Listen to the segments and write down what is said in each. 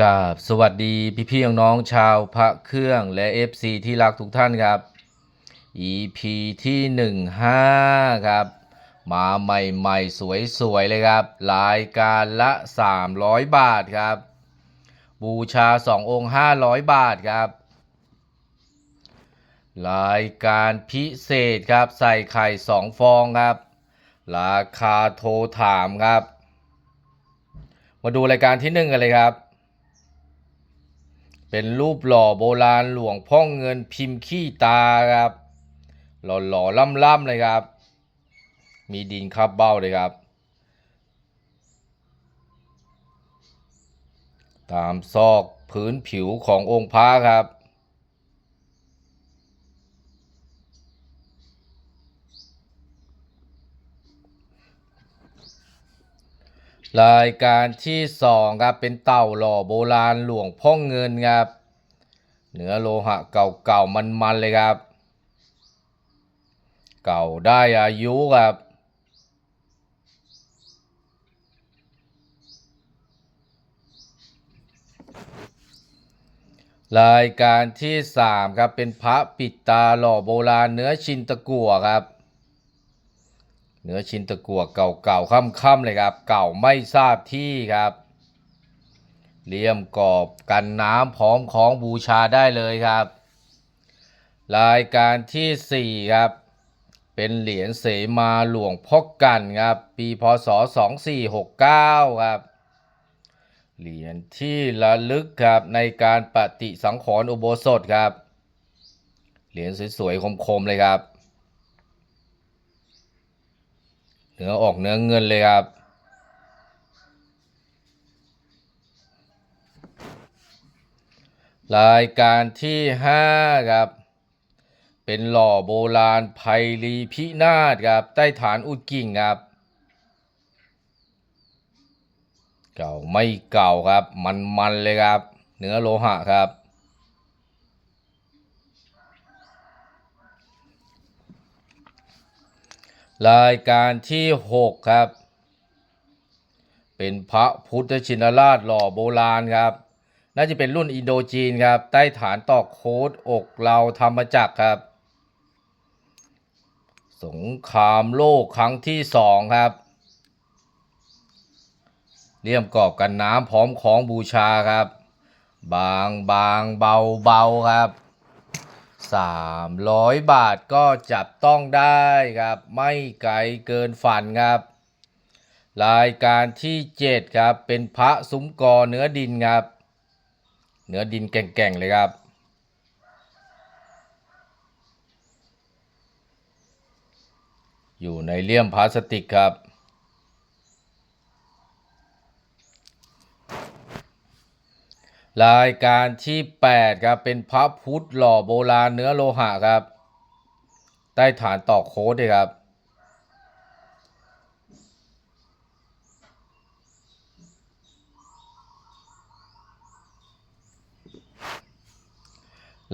กราบสวัสดีพี่พี่น้องชาวพระเครื่องและ FC ที่รักทุกท่านครับ EP ที่ 15 ครับ มาใหม่ๆ สวย ๆ เลยครับ รายการละ 300 บาทครับ บูชา 2 องค์ 500 บาทครับ รายการพิเศษครับ ใส่ไข่ 2 ฟองครับ ราคาโทรถามครับ มาดูรายการที่ 1 กันเลยครับ เป็นรูปหล่อโบราณหลวงพ่อเงินพิมพ์ขี้ตาครับ หล่อหล่อล่ำล่ำเลยครับ มีดินคับเบ้าเลยครับ ตามซอกพื้นผิวขององค์พระครับ รายการที่สองครับเป็นเต่าหล่อโบราณหลวงพ่อเงินครับเนื้อโลหะเก่าๆมันๆเลยครับ เก่าได้อายุครับรายการที่สามครับ เป็นพระปิดตาหล่อโบราณเนื้อชินตะกั่วครับ เนื้อชิ้นตะกั่วเก่าๆค่ำๆเลยครับ เก่าไม่ทราบที่ครับเลี่ยมกรอบกันน้ำพร้อมของบูชาได้เลยครับ รายการที่ 4 ครับ เป็นเหรียญเสมาหลวงพ่อกันครับ ปีพศ 2469 ครับ เหรียญที่ระลึกครับในการปฏิสังขรณ์อุโบสถครับ เหรียญสวยๆคมๆเลยครับ เนื้อออกเนื้อเงินเลยครับ รายการที่ 5 ครับ เป็นหล่อโบราณไพรีพินาศครับ ใต้ฐานอุดกิ่งครับ เก่าไม่เก่าครับ มันๆเลยครับ เนื้อโลหะครับ รายการที่ 6 ครับ เป็นพระพุทธชินราชหล่อโบราณครับ น่าจะเป็นรุ่นอินโดจีนครับ ใต้ฐานตอกโคดอกเราธรรมจักรครับ สงครามโลกครั้งที่สองครับเลี่ยมกรอบกันน้ำพร้อมของบูชาครับ บางบางเบาเบาครับ 300 บาทก็จับต้องได้ครับ ไม่ไกลเกินฝันครับ รายการที่ 7 ครับ เป็นพระซุ้มกอเนื้อดินครับ เนื้อดินแก่งๆเลยครับอยู่ในเลี่ยมพลาสติกครับ รายการที่ 8 ครับ เป็นพระพุทธหล่อโบราณเนื้อโลหะครับ ใต้ฐานตอกโค้ดด้วยครับ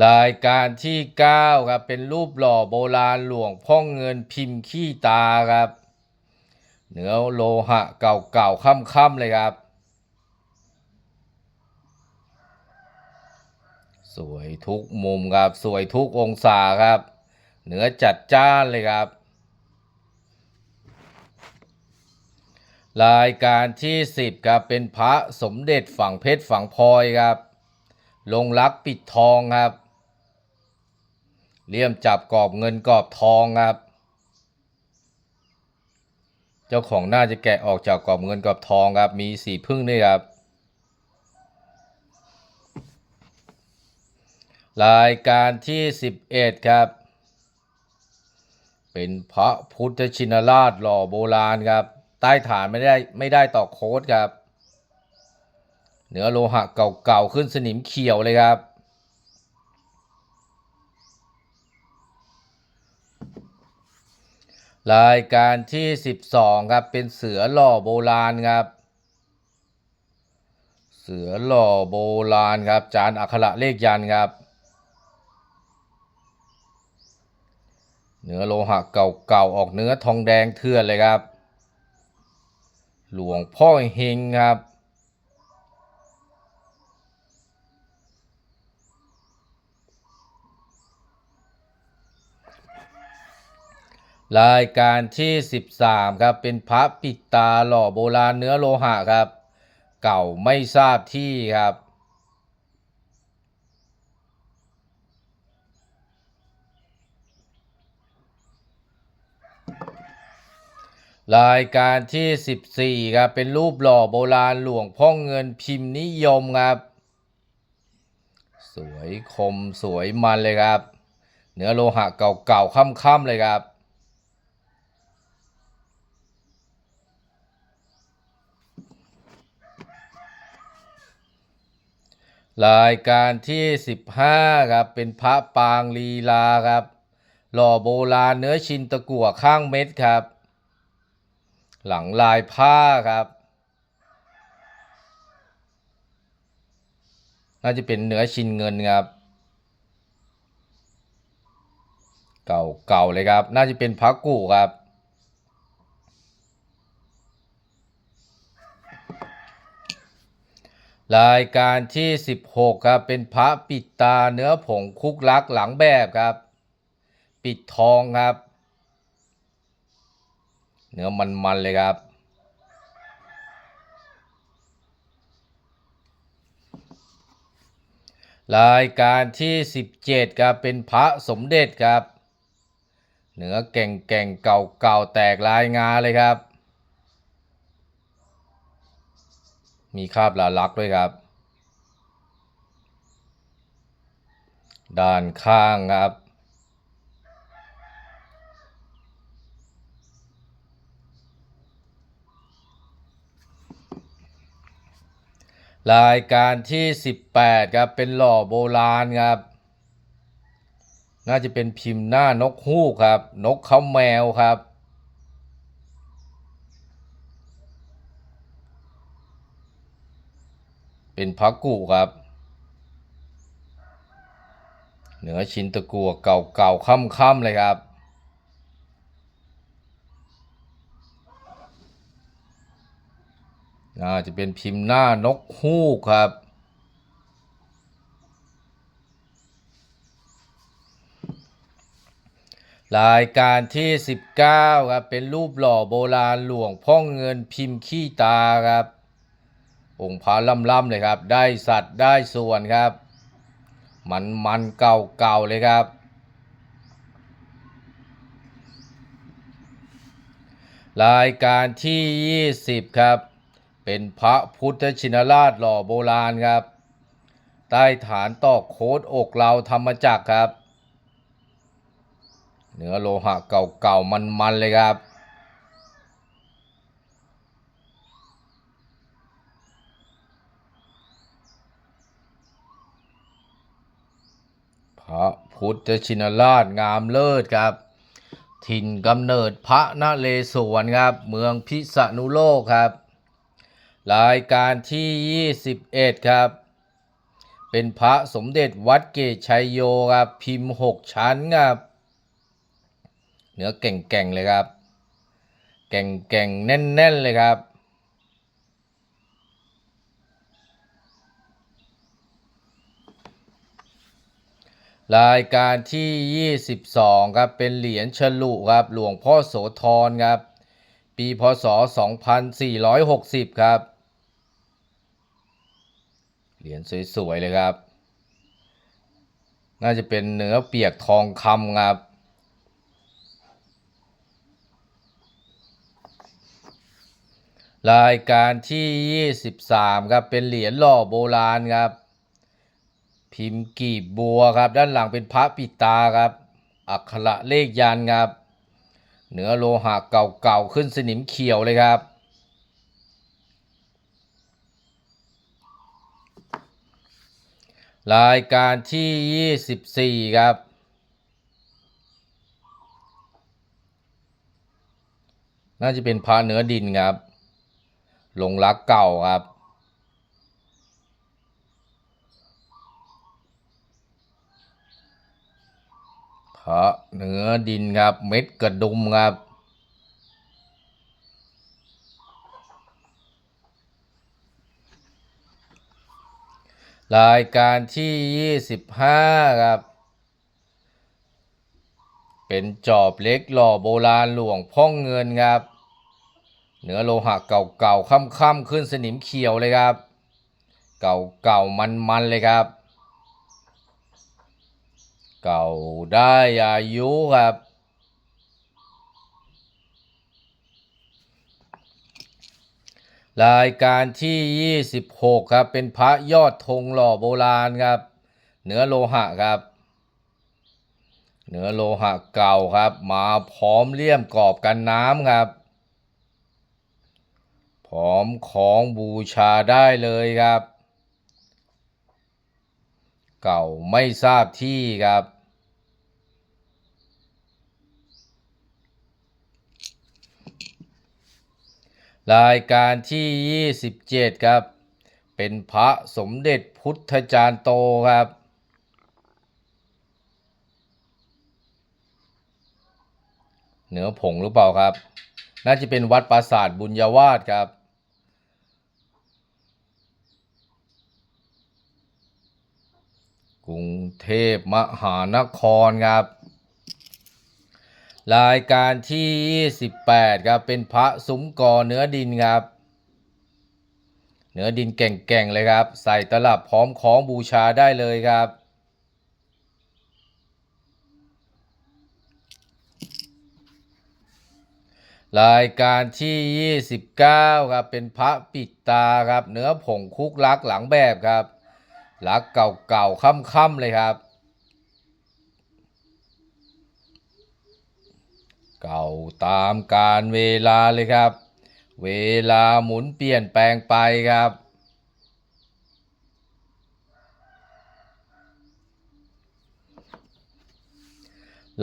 รายการที่ 9 ครับ เป็นรูปหล่อโบราณหลวงพ่อเงินพิมพ์ขี้ตาครับ เนื้อโลหะเก่าๆค่ำๆเลยครับ สวยทุกมุมครับ สวยทุกองศาครับ เหนือจัดจ้านเลยครับ รายการที่ 10ครับเป็นพระสมเด็จฝั่งเพชรฝั่งพลอยครับ ลงรักปิดทองครับเลี่ยมจับกรอบเงินกรอบทองครับ เจ้าของน่าจะแกะออกจากกรอบเงินกรอบทองครับ มีสีพึ่งด้วยครับ รายการที่ 11 ครับ เป็นพระพุทธชินราชหล่อโบราณครับ ใต้ฐานไม่ได้ไม่ได้ต่อกโค้ดครับ เหนือโลหะเก่าๆ ขึ้นสนิมเขียวเลยครับรายการที่ 12 ครับ เป็นเสือหล่อโบราณครับ เสือหล่อโบราณครับ จานอักขระเลขยันครับ เนื้อโลหะเก่าๆออกเนื้อทองแดงเทือนเลยครับ หลวงพ่อเฮงครับ รายการที่ 13 ครับ เป็นพระปิดตาหล่อโบราณเนื้อโลหะครับ เก่าไม่ทราบที่ครับ รายการที่ 14ครับเป็นรูปหล่อโบราณหลวงพ่อเงินพิมพ์นิยมครับ สวยคมสวยมันเลยครับ เนื้อโลหะเก่าๆค่ำๆเลยครับ รายการที่ 15ครับเป็นพระปางลีลาครับ หล่อโบราณเนื้อชินตะกั่วข้างเม็ดครับ หลังลายผ้าครับ น่าจะเป็นเนื้อชินเงินครับ เก่าๆเลยครับ น่าจะเป็นพระกูครับ รายการที่ 16 ครับ เป็นพระปิดตาเนื้อผงคุกลักหลังแบบครับ ปิดทองครับ เนื้อมันๆเลยครับ รายการที่ 17ครับเป็นพระสมเด็จครับ เนื้อแก่งแก่งๆเก่าเก่าๆแตกลายงาเลยครับ มีคราบลาลักษณ์ด้วยครับ ด้านข้างครับ รายการที่ 18ครับเป็นหล่อโบราณครับ น่าจะเป็นพิมพ์หน้านกฮูกครับ นกเขาแมวครับ เป็นพักกุครับ เหนือชิ้นตะกัวเก่าๆค่ำๆเลยครับ น่าจะเป็นพิมพ์หน้านกฮูกครับรายการที่ 19 ครับ เป็นรูปหล่อโบราณหลวงพ่อเงินพิมพ์ขี้ตาครับ องค์พระล่ำๆเลยครับ ได้สัตว์ได้ส่วนครับ มันมันเก่าๆเลยครับ รายการที่ 20 ครับ เป็นพระพุทธชินราชหล่อโบราณครับ ใต้ฐานตอกโคดอกเราธรรมจักรครับ เนื้อโลหะเก่าๆมันๆเลยครับพระพุทธชินราชงามเลิศครับ ถิ่นกำเนิดพระนเรศวรครับ เมืองพิษณุโลกครับ รายการที่ 21 ครับ เป็นพระสมเด็จวัดเกตชัยโยครับพิมพ์ 6 ชั้นครับเนื้อแก่งๆเลยครับ แก่งๆ แน่นๆ เลยครับ รายการที่ 22 ครับ เป็นเหรียญฉลุครับ หลวงพ่อโสธรครับ ปีพศ 2460 ครับ เหรียญสวยๆเลยครับ น่าจะเป็นเนื้อเปียกทองคำครับ รายการที่ 23 ครับ เป็นเหรียญหล่อโบราณครับ พิมพ์กีบบัวครับ ด้านหลังเป็นพระปิตาครับ อักขระเลขยันครับ เนื้อโลหะเก่าๆ ขึ้นสนิมเขียวเลยครับ รายการที่ 24 ครับ น่าจะเป็นพระเนื้อดินครับ หลงรักเก่าครับ พระเนื้อดินครับ เม็ดกระดุมครับ รายการที่ 25 ครับ เป็นจอบเล็กหล่อโบราณหลวงพ่องเงินครับ เนื้อโลหะเก่าๆค่ำๆขึ้นสนิมเขียวเลยครับ เก่าๆมันๆเลยครับ เก่าได้อายุครับ รายการที่ 26 ครับ เป็นพระยอดธงหล่อโบราณครับ เนื้อโลหะครับ เนื้อโลหะเก่าครับ มาพร้อมเลี่ยมกรอบกันน้ำครับ พร้อมของบูชาได้เลยครับ เก่าไม่ทราบที่ครับ รายการที่ 27 ครับ เป็นพระสมเด็จพุทธจารย์โตครับ เหนือผงหรือเปล่าครับ น่าจะเป็นวัดปราสาทบุญญาวาสครับ กรุงเทพมหานครครับ รายการที่ 28 ครับ เป็นพระซุ้มกอเนื้อดินครับ เนื้อดินแก่งๆเลยครับ ใส่ตลับพร้อมของบูชาได้เลยครับ รายการที่ 29 ครับ เป็นพระปิดตาครับ เนื้อผงคุกลักหลังแบบครับ ลักเก่าๆค่ำๆเลยครับ เก่าตามการเวลาเลยครับ เวลาหมุนเปลี่ยนแปลงไปครับ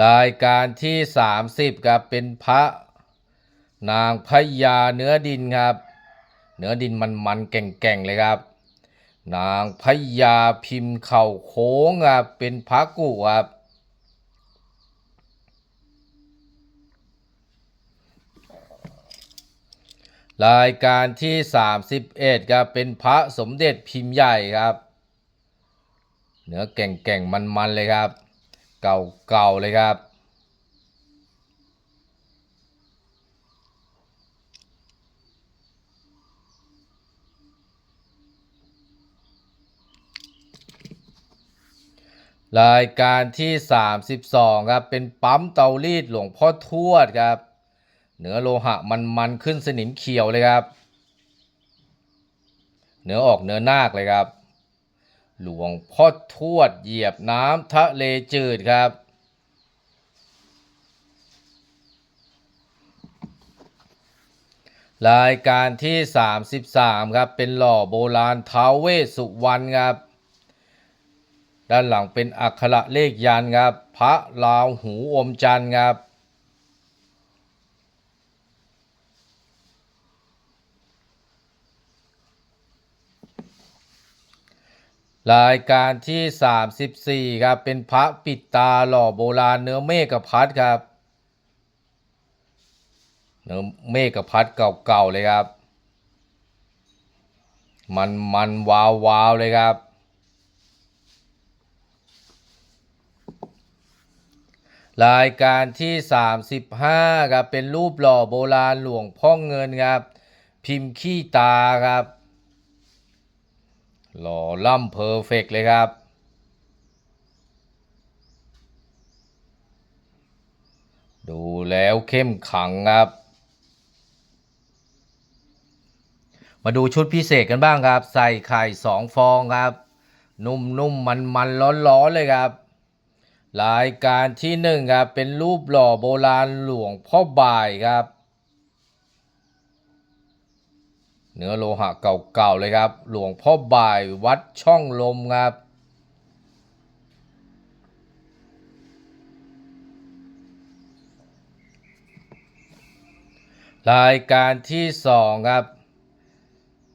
รายการที่ 30ครับเป็นพระนางพญาเนื้อดินครับ เนื้อดินมันๆแก่งๆเลยครับ นางพญาพิมพ์เข่าโค้งครับเป็นพระกุครับ รายการที่ 31ครับเป็นพระสมเด็จพิมพ์ใหญ่ครับเนื้อแก่งๆมันๆเลยครับ เก่าๆเลยครับรายการที่ 32 ครับ เป็นปั๊มเตารีดหลวงพ่อทวดครับ เนื้อโลหะมันๆขึ้นสนิมเขียวเลยครับเนื้อออกเนื้อนาคเลยครับ หลวงพ่อทวดเหยียบน้ำทะเลจืดครับ รายการที่ 33 ครับ เป็นหล่อโบราณท้าวเวสุวรรณครับด้านหลังเป็นอักขระเลขยันครับ พระลาวหูอมจันทร์ครับ รายการที่ 34 ครับ เป็นพระปิดตาหล่อโบราณเนื้อเมฆพัดครับ เนื้อเมฆพัดเก่าๆเลยครับ มันมันวาววาวๆเลยครับ รายการที่ 35 ครับ เป็นรูปหล่อโบราณหลวงพ่อเงินครับ พิมพ์ขี้ตาครับ หล่อล่ำเพอร์เฟกเลยครับ ดูแล้วเข้มขังครับ มาดูชุดพิเศษกันบ้างครับ ใส่ไข่สองฟองครับ นุ่มๆมันๆร้อนๆเลยครับ รายการที่หนึ่งครับ เป็นรูปหล่อโบราณหลวงพ่อบ่ายครับ เนื้อโลหะเก่าๆเลยครับ หลวงพ่อบ่ายวัดช่องลมครับ รายการที่สองครับ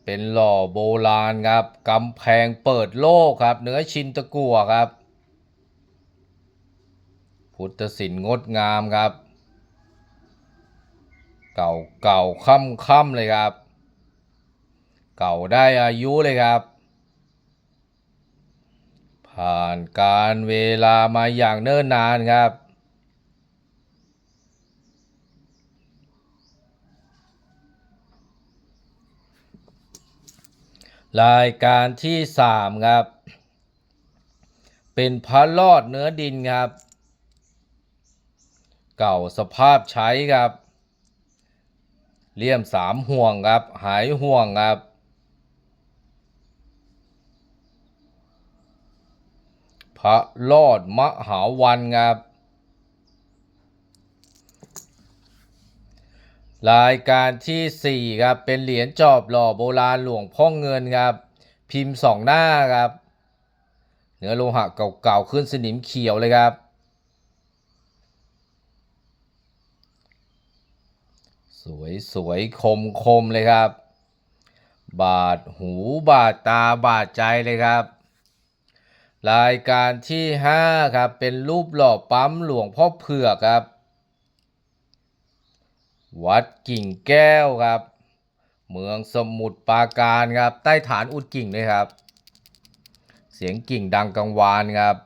เป็นหล่อโบราณครับกำแพงเปิดโลกครับ เนื้อชินตะกั่วครับ พุทธศิลป์งดงามครับ เก่าเก่าค่ำค่ำเลยครับ เก่าได้อายุเลยครับ ผ่านการเวลามาอย่างเนิ่นนานครับ รายการที่ 3 ครับ เป็นพระลอดเนื้อดินครับ เก่าสภาพใช้ครับเลี่ยมสามห่วงครับ หายห่วงครับ พระรอดมหาวันครับ รายการที่ 4 ครับ เป็นเหรียญจอบหล่อโบราณหลวงพ่อเงินครับ พิมพ์สองหน้าครับ เนื้อโลหะเก่าๆ ขึ้นสนิมเขียวเลยครับ สวยสวยคมคมๆเลยครับ บาดหูบาดตาบาดใจเลยครับ รายการที่ 5 ครับ เป็นรูปหล่อปั๊มหลวงพ่อเผือกครับ วัดกิ่งแก้วครับ เมืองสมุทรปราการครับ ใต้ฐานอุดกิ่งเลยครับ เสียงกิ่งดังกังวานครับ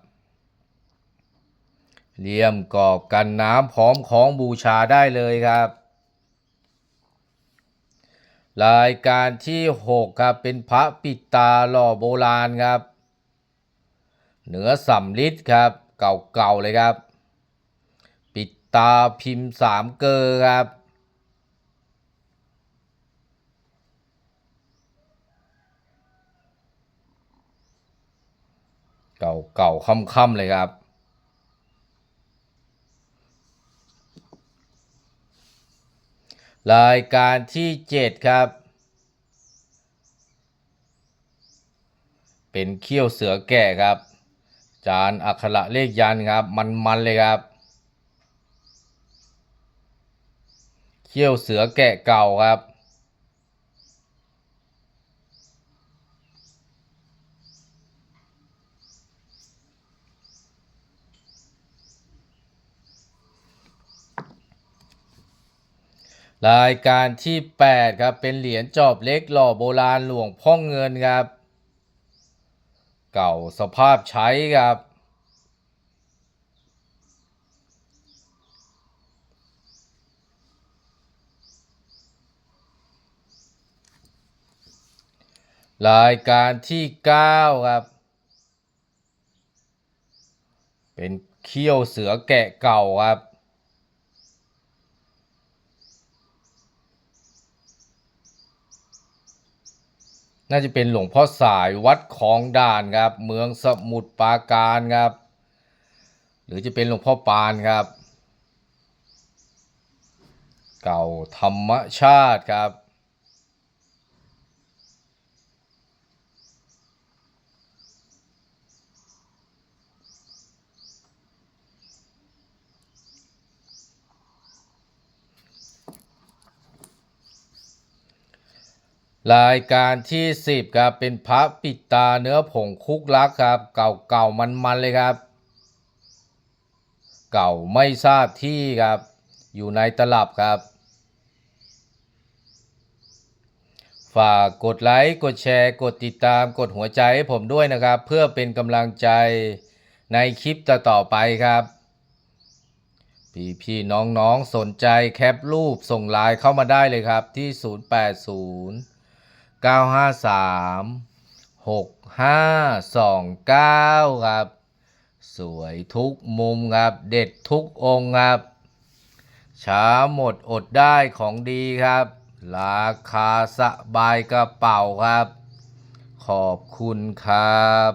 เลี่ยมกรอบกันน้ำพร้อมของบูชาได้เลยครับ รายการที่ 6 ครับ เป็นพระปิดตาหล่อโบราณครับ เหนือสำลิดครับ เก่าๆเลยครับ ปิดตาพิมพ์สามเกอครับเก่าๆค่ำๆเลยครับ รายการที่7ครับ เป็นเขี้ยวเสือแก่ครับ จานอักขระเลขยันครับมันๆเลยครับเขี้ยวเสือแกะเก่าครับ รายการที่ 8 ครับ เป็นเหรียญจอบเล็กหล่อโบราณหลวงพ่อเงินครับ เก่าสภาพใช้ครับ รายการที่ 9 ครับ เป็นเขี้ยวเสือแกะเก่าครับ น่าจะเป็นหลวงพ่อสายวัดของด่านครับ เมืองสมุทรปราการครับ หรือจะเป็นหลวงพ่อปานครับ เก่าธรรมชาติครับ รายการที่ 10ครับเป็นพระปิดตาเนื้อผงคุกลักครับ เก่าเก่ามันมันๆเลยครับ เก่าไม่ทราบที่ครับ อยู่ในตลับครับ ฝากกดไลค์กดแชร์ กดติดตามกดหัวใจให้ผมด้วยนะครับ เพื่อเป็นกำลังใจในคลิปต่อๆไปครับ พี่พี่น้องน้องๆสนใจแคปรูปส่งไลน์เข้ามาได้เลยครับที่ 080 953 6529ครับ สวยทุกมุมครับ เด็ดทุกองค์ครับ ช้าหมดอดได้ของดีครับ ราคาสบายกระเป๋าครับ ขอบคุณครับ